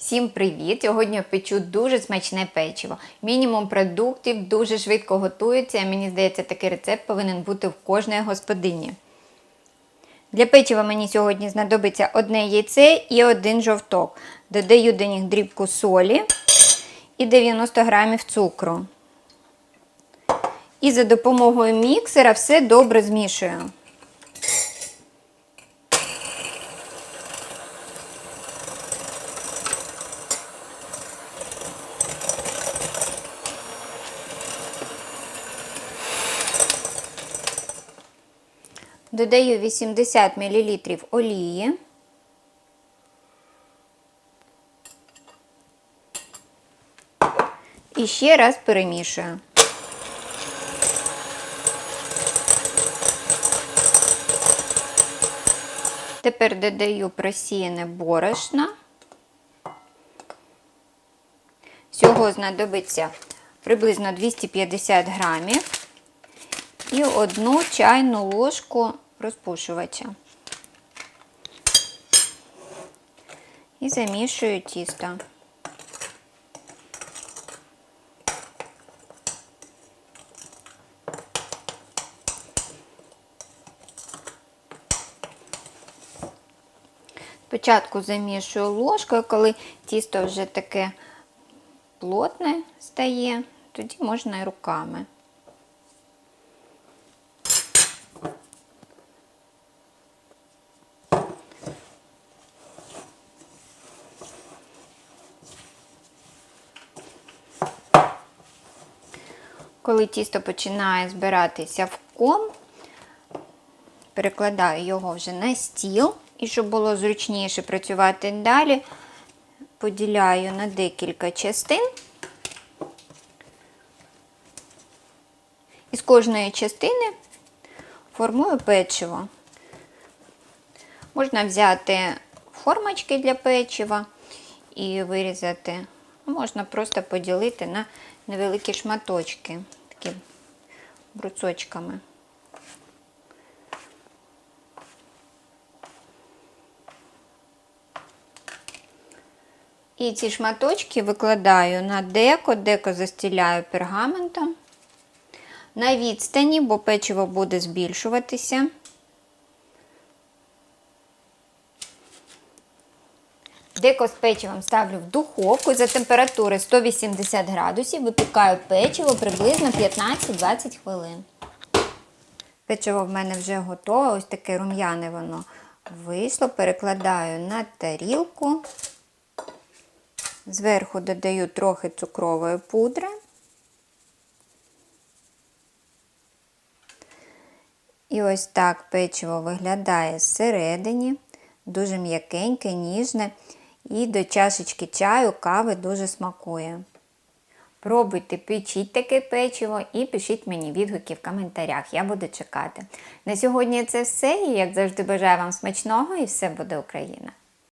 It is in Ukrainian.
Всім привіт! Сьогодні я печу дуже смачне печиво. Мінімум продуктів дуже швидко готується. Мені здається, такий рецепт повинен бути в кожної господині. Для печива мені сьогодні знадобиться одне яйце і один жовток. Додаю до них дрібку солі і 90 грамів цукру. І за допомогою міксера все добре змішую. Додаю 80 мл олії. І ще раз перемішую. Тепер додаю просіяне борошно. Всього знадобиться приблизно 250 грамів і одну чайну ложку розпушувача. І замішую тісто. Спочатку замішую ложкою, коли тісто вже таке плотне стає, тоді можна і руками. Коли тісто починає збиратися в ком, перекладаю його вже на стіл, і щоб було зручніше працювати далі, поділяю на декілька частин. І з кожної частини формую печиво. Можна взяти формочки для печива і вирізати, можна просто поділити на невеликі шматочки, такі бруцочками. І ці шматочки викладаю на деко, деко застіляю пергаментом. На відстані, бо печиво буде збільшуватися. Деко з печивом ставлю в духовку за температури 180 градусів, випікаю печиво приблизно 15-20 хвилин. Печиво в мене вже готове, ось таке рум'яне воно вийшло. Перекладаю на тарілку. Зверху додаю трохи цукрової пудри. І ось так печиво виглядає зсередині, дуже м'якеньке, ніжне. І до чашечки чаю, кави дуже смакує. Пробуйте, печіть таке печиво і пишіть мені відгуки в коментарях. Я буду чекати. На сьогодні це все. І як завжди бажаю вам смачного і все буде Україна!